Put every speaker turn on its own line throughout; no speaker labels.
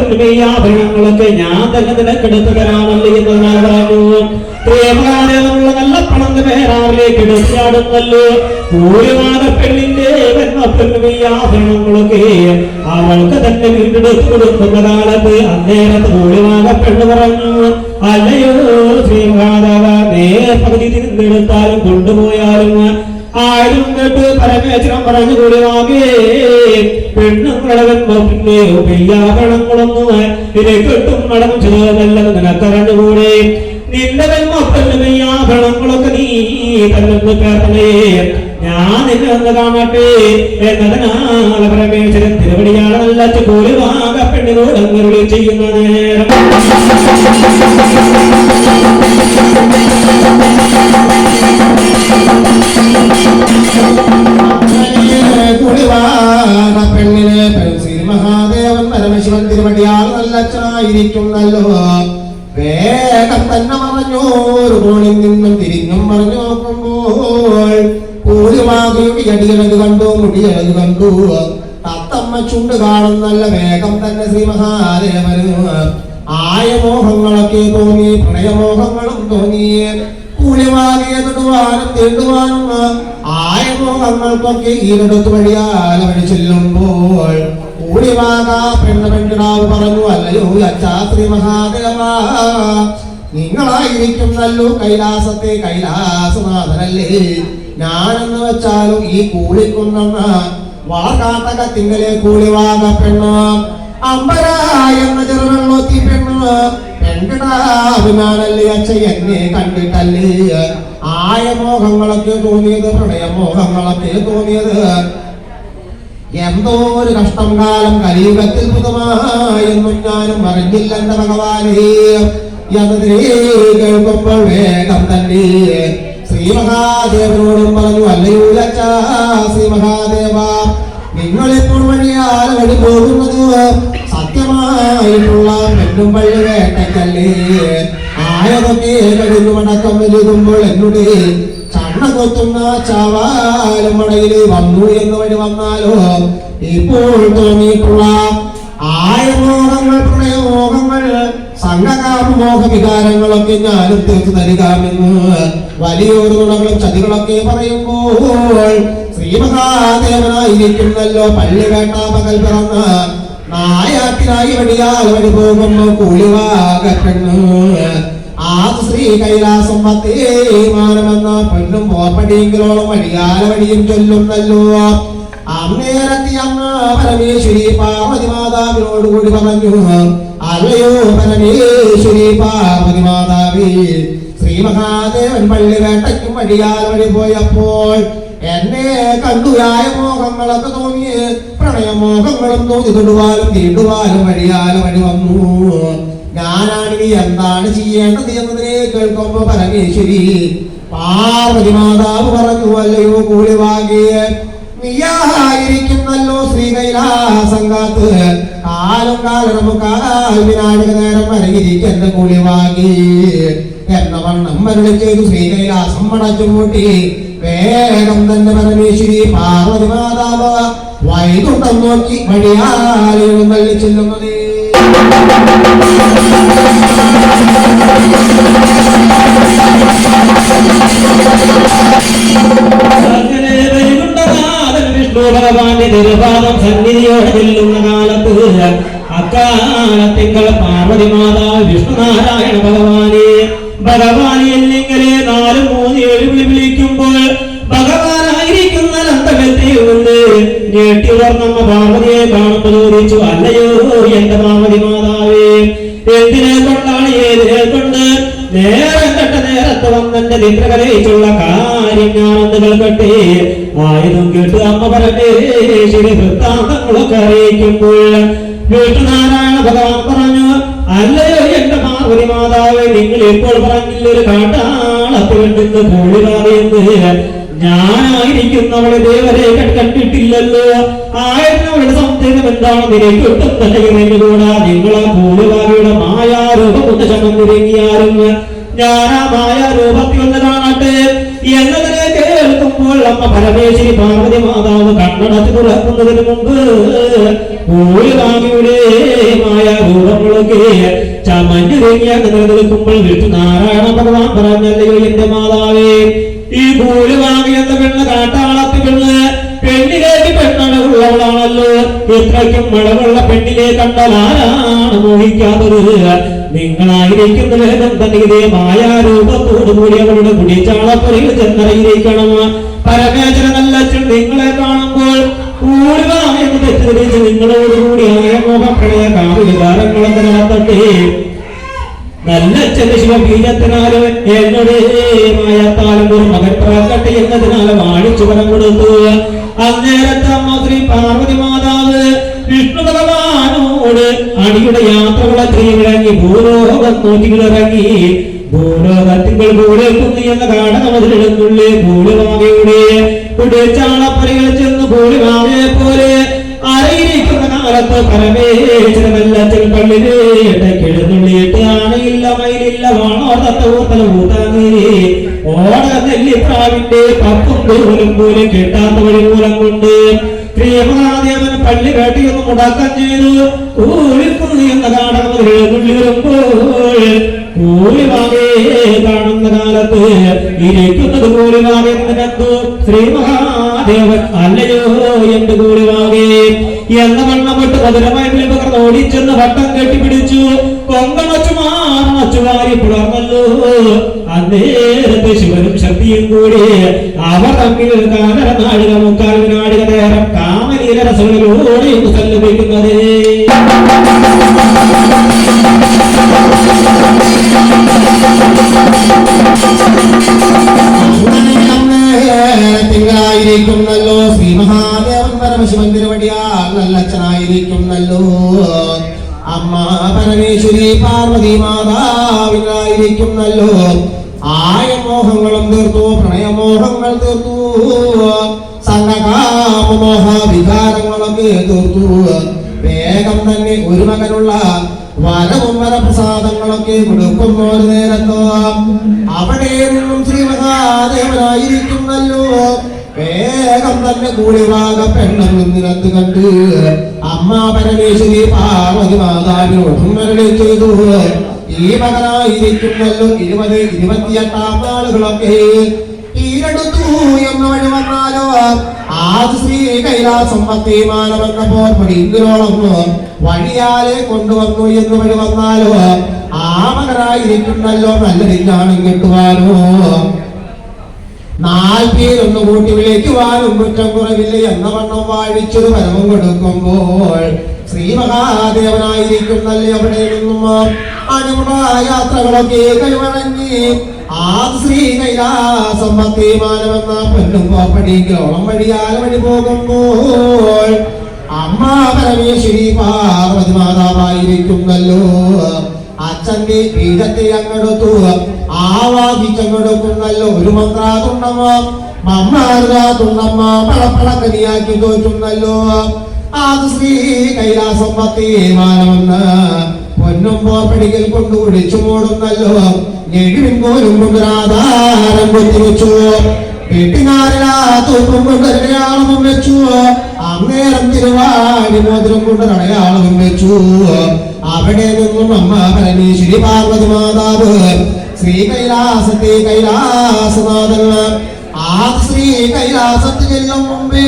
ആഭരണങ്ങളൊക്കെ ഞാൻ തന്നെ നിനക്കെടുത്തു തരാമല്ലേ എന്ന് ഞാൻ പറഞ്ഞു പ്രേമകാരമുള്ള നല്ല പണം പേരാറിലേക്ക് എടുത്തിയാടുന്നല്ലോ ഭൂരിമാന പെണ്ണിന്റെ ആഭരണങ്ങളൊക്കെ അവൾക്ക് തന്നെ വീണ്ടെടുത്ത് കൊടുക്കുന്ന കാലത്ത് അന്നേരത്ത് ഭൂരിമാന പെണ്ണ് പറഞ്ഞു അല്ലയോ ശ്രീമാധവ നേരെ പകുതി കൊണ്ടുപോയാലും. ആരും കേട്ട് പരമേശ്വരം പറഞ്ഞു കൂടിവാകേ പെണ്ണുങ്ങളവൻ പിന്നെ പെയ്യാകണങ്ങളൊന്നും ഇതിനെ കെട്ടും മടങ്ങും ചെയ്തതല്ലെന്ന് നിനക്കറിഞ്ഞുകൂടെ നിന്നവൻ വെൺമൊപ്പല്ല പെയ്യാകണങ്ങളൊക്കെ നീ തന്നെ കേട്ടണേ ഞാൻ നിന്നെ വന്ന് കാണട്ടെ എന്നതിനാണ് പരമേശ്വരൻ തിരുവടിയാണ് നല്ല കൂടിവാക പെണ്ണിനോട് അങ്ങനെ ചെയ്യുന്ന നേരം.
കുളിവാക തിരുവടിയാൽ നല്ല അച്ഛനായിരിക്കുന്നല്ലോ വേഗം തന്നെ പറഞ്ഞു ഒരു കോണിൽ നിന്നും തിരിഞ്ഞും പറഞ്ഞു നോക്കുമ്പോൾ കൂലിവാകയുടെ അടിയഴക് കണ്ടു മുടിയഴക് കണ്ടു. തത്തമ്മ ചുണ്ട് കാണുന്നല്ല വേഗം തന്നെ ശ്രീ മഹാദേവന് ആയ മോഹങ്ങളൊക്കെ തോന്നി പ്രണയമോഹങ്ങളും തോന്നി. കൂലിവാകിയ തൊടുവാനും തീണ്ടുവാനും ആയ മോഹങ്ങൾക്കൊക്കെ ഈരടുത്ത് വഴിയാല വഴി ചെല്ലുമ്പോൾ കൂലിവാക പെണ്ണ പെണ്ണിടാവ് പറഞ്ഞു അല്ലയോ അച്ചാശ്രീ മഹാദേവ നിങ്ങളായിരിക്കുന്നല്ലോ കൈലാസത്തെ കൈലാസനാഥനല്ലേ? ഞാനെന്ന് വെച്ചാലും ഈ കൂളിക്കുന്നെന്ന വാർക്കാട്ടക തിങ്കലെ കൂളിവാക പെണ്ണ് അമ്പര എന്ന ചെറുവെള്ളോത്തി പെണ്ണ് പെൺകിടാഭിമാനല്ലേ അച്ഛ എന്നെ കണ്ടിട്ടല്ലേ? ആയ മോഹങ്ങളൊക്കെ തോന്നിയത് പ്രണയമോഹങ്ങളൊക്കെ തോന്നിയത് എന്തോ ഒരു കഷ്ടം കാലം കലിയുഗത്തിൽ പുതുമായെന്നും ഞാനും അറിഞ്ഞില്ലെന്ന ഭഗവാനേ. വേഗം തന്നെ ശ്രീ മഹാദേവനോടും പറഞ്ഞു അല്ലയോ അച്ഛാ ശ്രീ മഹാദേവ നിങ്ങളിപ്പോൾ വഴിയാൽ വഴി പോകുന്നത് സത്യമായിട്ടുള്ള പെണ്ണും പള്ളി വേട്ടക്കല്ലേ ആയതൊക്കെ കഴിഞ്ഞു മടക്കം വലുതുമ്പോൾ എന്നോട് ചണ്ണ കൊത്തുന്ന ചാവാലും മടയിൽ വന്നു എന്ന് വഴി വന്നാലോ? ഇപ്പോൾ തോന്നിയിട്ടുള്ള ആയമോഹങ്ങൾ പ്രണയമോഹങ്ങൾ സംഘകാമോഹ വികാരങ്ങളൊക്കെ ഞാനും തീർത്തു തരികാമെന്ന് വലിയൊരു നുണകളും ചതികളൊക്കെ പറയുമ്പോൾ ശ്രീമഹാദേവനായിരിക്കുന്നല്ലോ പള്ളി വേട്ട പകൽ പിറന്ന നായാത്തിനായി വടിയാൽ വഴി പോകുമ്പോ കൂലിവാകപ്പെണ്ണു ആ ശ്രീ കൈലാസം പത്തേമാനമെന്ന പെണ്ണും പോപ്പടിയെങ്കിലോളം വഴിയാല വഴിയും ചൊല്ലുന്നല്ലോ. അന്നേരത്തി അമ്മ പരമേശ്വരി പാർവതി മാതാവിനോടുകൂടി പറഞ്ഞു. അല്ലയോ പരമേശ്വരി പാർവതി മാതാവി ശ്രീ മഹാദേവൻ പള്ളി വേട്ടയ്ക്കും വഴിയാൽ വഴി പോയപ്പോൾ എന്നെ കണ്ടുയായ മോഹങ്ങളൊക്കെ തോന്നി പ്രണയമോഹങ്ങളും തോന്നി തൊടുവാനും തീണ്ടുവാനും വഴിയാലും വഴി വന്നു. ഞാനാണിനി എന്താണ് ചെയ്യേണ്ടത് എന്നതിനെ കേൾക്കുമ്പോ പരമേശ്വരി പാർവതി മാതാവ് പറഞ്ഞു അല്ലയോ കൂളിവാകിയ നീയായിരിക്കുന്നല്ലോ ശ്രീ കൈലാസംഗാത്ത്. കാലം കാലം നമുക്ക് കാൽവിനാഴിക നേരം വരകിരിക്കുന്ന വാങ്ങി. എന്ന വണ്ണം മരുളി ചെയ്തു ശ്രീ കൈലാസം മടച്ചു കൂട്ടി വേഗം തന്നെ പരമേശ്വരി പാർവതി മാതാവ് വൈകുണ്ഠം നോക്കി വഴിയാലും തള്ളി ചെല്ലുന്നതേ.
ഭഗവാന്റെ തിരുപാദം സന്നിധിയോടെ ചെല്ലുന്ന കാലത്ത് അക്കാലത്തിങ്കൾ പാർവതി മാതാവ് വിഷ്ണുനാരായണ ഭഗവാനെ ഭഗവാനെ എന്നിങ്ങനെ നാല് മൂന്ന് ഏഴ് വിളി വിളിക്കുമ്പോൾ ഭഗവാനായിരിക്കുന്ന നന്ദകത്തിൽ നിന്ന് ഞെട്ടി ഉണർന്നമ്മ പാർവതിയെ കാണുമ്പോൾ ചോദിച്ചു അല്ലയോ എന്റെ പാർവതി മാതാവേ എന്തിനെ കൊണ്ടാണ് ഏതിനെ കൊണ്ട് നേരം കണ്ട നേരത്ത് വന്നെന്റെ നിദ്രകലയിച്ചുള്ള കാര്യം ഞാനൊന്ന് കേൾക്കട്ടെ. ആയുധം കേട്ട് അമ്മ പരമേശ്വരി വൃത്താന്തങ്ങളൊക്കെ അറിയിക്കുമ്പോൾ വീട്ടുനാരായണ ഭഗവാൻ പറഞ്ഞു അല്ലയോ എന്റെ പാർവതി മാതാവ് നിങ്ങൾ ഇപ്പോൾ പറഞ്ഞില്ല ഒരു കാട്ടാളത്ത് കണ്ടെന്ന് കോഴികാറിയെന്ന് ഞാനായിരിക്കുന്നവളെ ദേവരെ കണ്ടിട്ടില്ലല്ലോ. ആയിരുന്നവളുടെ സംശയം എന്താണ് എനിക്ക് തന്നെ കൂടാ നിങ്ങൾ ആ കോഴികാരിയുടെ മായാരൂപം ഒന്ന് രൂപത്തിൽ തിരങ്ങിയാലും ഞാൻ ആ മായാരൂപത്തിൽ ഒന്ന് എന്നതിനെ കേൾക്കുമ്പോൾ അമ്മ പരമേശ്വരി പാർവതി മാതാവ് കണ്ണടച്ച് തുറക്കുന്നതിന് മുമ്പ് കോഴികാമിയുടെ മായാരൂപം നോക്കി ചമഞ്ഞു തേങ്ങിയാൽ നിലനിൽക്കുമ്പോൾ വിട്ടു നാരായണ ഭഗവാൻ പറഞ്ഞല്ലയോ എന്റെ മാതാവേ? ഈ ഭൂരിഭാഗി എന്ന പെണ്ണ് കാട്ടാളത്ത് പെണ്ണ് പെണ്ണിലേക്ക് പെണ്ണടവുള്ളവളാണല്ലോ. ഇത്രയ്ക്കും മഴവുള്ള പെണ്ണിനെ കണ്ടാൽ മോഹിക്കാത്തത്? നിങ്ങളായിരിക്കുന്ന വേഗം തന്നെ ഇതേ മായാരൂപത്തോടു കൂടി അവളുടെ കുടിച്ചാളപ്പുറയിൽ ചെന്നറിയിരിക്കണം പരമേശ്വര നല്ല നിങ്ങളെ കാണുമ്പോൾ നിങ്ങളോടുകൂടി ആയ മോഹപ്രണയ നടത്തട്ടെ. നല്ല ചെറിയ ശിവബീജത്തിനാലും എന്നോട് മകൻ പ്രാക്കട്ടെ എന്നതിനാലും വാണിച്ചു വരം കൊടുത്തു. അന്നേരത്തെ അമ്മ പാർവതി വിഷ്ണു ഭഗവാനോട് അടിയുടെ യാത്രകളെ ചെയ്തിറങ്ങി ഭൂലോകം നോക്കിയിറങ്ങി ഭൂലോകത്തിങ്കൾ ഭൂലേക്കുന്നു ചെന്ന് ഭൂലിമാവയെ പോലെ പോലും വഴി മൂലം കൊണ്ട് ശ്രീമഹാദേവൻ പള്ളി വേട്ടിയൊന്ന് മുടക്കം ചെയ്തു. കൂലിക്കുന്നു എന്ന കാടകം എഴുന്നള്ളി വരുമ്പോൾ. കൂലിവാകെ കാണുന്ന കാലത്ത് ഇരിക്കുന്നത് കൂലിവാകെന്നു ശ്രീ മഹാദേവൻ അല്ലയോ എന്റെ കൂലിവാകെ എന്ന വണ്ണം വിട്ട് മധുരമായി ഓടിച്ചെന്ന് വട്ടം കെട്ടിപ്പിടിച്ചു. കൊങ്കണച്ചു മാറണച്ചു വാരി പുലർന്നല്ലോ. അന്നേരത്തെ ശിവനും ശക്തിയും കൂടി അവർ തമ്മിൽ കാനര നാഴിക മുക്കാൽ നാഴിക നേരം കാമനീല രസങ്ങളിലൂടെ ഒന്ന് സല്ലപിക്കുന്നത്
തിങ്കളായിരിക്കുന്നല്ലോ ശ്രീ മഹാദേവൻ പരമശിവൻ തിരുവടിയാൽ നല്ലച്ഛനായിരിക്കുന്നല്ലോ അമ്മ പരമേശ്വരി പാർവതി മാതാവിനായിരിക്കുന്നല്ലോ ആയമോഹങ്ങളും തീർത്തു പ്രണയമോഹങ്ങൾ തീർത്തു. സംഘകാമോഹ വികാരങ്ങളൊക്കെ തീർത്തു. വേഗം തന്നെ ഒരു മകനുള്ള വരവും വരപ്രസാദങ്ങളൊക്കെ കൊടുക്കും ഒരു നേരത്തോ. അവിടെ നിന്നും ശ്രീ മഹാദേവനായിരിക്കുന്നല്ലോ വേഗം തന്നെ കൂടിവാക പെണ്ണം നിരത്ത് കണ്ട്. അമ്മ പരമേശ്വരി പാർവതി മാതാവിനോടും മരണി ചെയ്തു. ഈ മകനായിരിക്കുന്നല്ലോ ഇരുപത് ഇരുപത്തിയെട്ടാം നാളുകളൊക്കെ. ഈരടുത്തു എന്ന് വഴി വന്നാലോ? ആദ് ശ്രീ കൈലാസം പത്തിമാനമെന്ന പോർപ്പടിയോളം വഴിയാലെ കൊണ്ടുവന്നു എന്ന് വഴി വന്നാലോ? ആ മകനായിരിക്കുന്നല്ലോ നല്ലതിനാണ് കിട്ടുവാനോ നാൽപ്പേരൊന്ന് കൂട്ടി വിളിക്കുവാനും കുറ്റം കുറവില്ല എന്ന വണ്ണം വാഴിച്ചത് പരമം കൊടുക്കുമ്പോൾ ശ്രീ മഹാദേവനായിരിക്കുന്നല്ലേ അവിടെ നിന്നും യാത്രകളൊക്കെ കൈവഴങ്ങി ആ ശ്രീ കൈലാസം ഭക്തിമാനമെന്ന പെണ്ണും പോപ്പടിക്കോളം വഴിയാൽ വഴി പോകുമ്പോൾ അമ്മ പരമേശ്വരി പാർവതി മാതാവായിരിക്കുന്നല്ലോ. അച്ഛന്റെ പീഠത്തെ അങ്ങെടുത്തു ആവാദിച്ചങ്ങെടുക്കുന്നല്ലോ ഒരു മന്ത്രാതുണ്ടമ്മ പളപ്പളക്കനിയാക്കി തോറ്റുന്നല്ലോ. അത് ശ്രീ കൈലാസം പത്തിമാനമെന്ന് പൊന്നും പോപ്പടികൾ കൊണ്ടു ഒടിച്ചു മൂടുന്നല്ലോ. ഞെഴുവിൻ പോലും കൊണ്ടൊരാധാരം കൊത്തിവെച്ചു. വീട്ടിനാരിലാ കൊണ്ടൊരടയാളവും വെച്ചു. അന്നേരം തിരുവാടി മോതിരം കൊണ്ടൊരടയാളവും വെച്ചു. അവിടെ നിന്നും അമ്മ ശ്രീ പാർവതി മാതാവ് ശ്രീ കൈലാസത്തെ കൈലാസനാഥൻ ആദ് കൈലാസത്തിൽ മുമ്പേ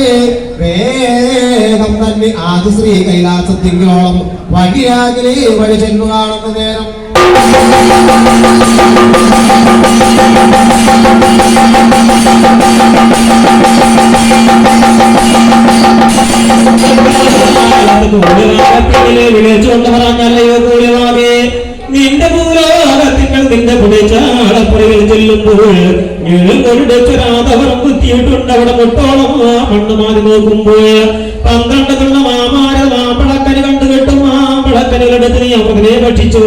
വേഗം തന്നെ ആദ് കൈലാസത്തിങ്കോളം വഴിയാകിലേ വഴി ചെന്നു കാണുന്ന നേരം.
വിളിച്ചുകൊണ്ട് പറഞ്ഞല്ലയോ ഭൂലോകെ നിന്റെ ഭൂലോകത്തിങ്ങൾ നിന്റെ പുതിയ ചെല്ലുമ്പോൾ ഞെഴുകൊരുടച്ചൊരാതവരം കുത്തിയിട്ടുണ്ട്. അവിടെ മുട്ടോളം ആ മണ്ണ് മാറി നോക്കുമ്പോൾ പന്ത്രണ്ട് കണ്ണ മാമാര മാമ്പളക്കന് കണ്ടു കെട്ടും മാമ്പളക്കനുകളുടെ നീ അവനെ ഭക്ഷിച്ചു.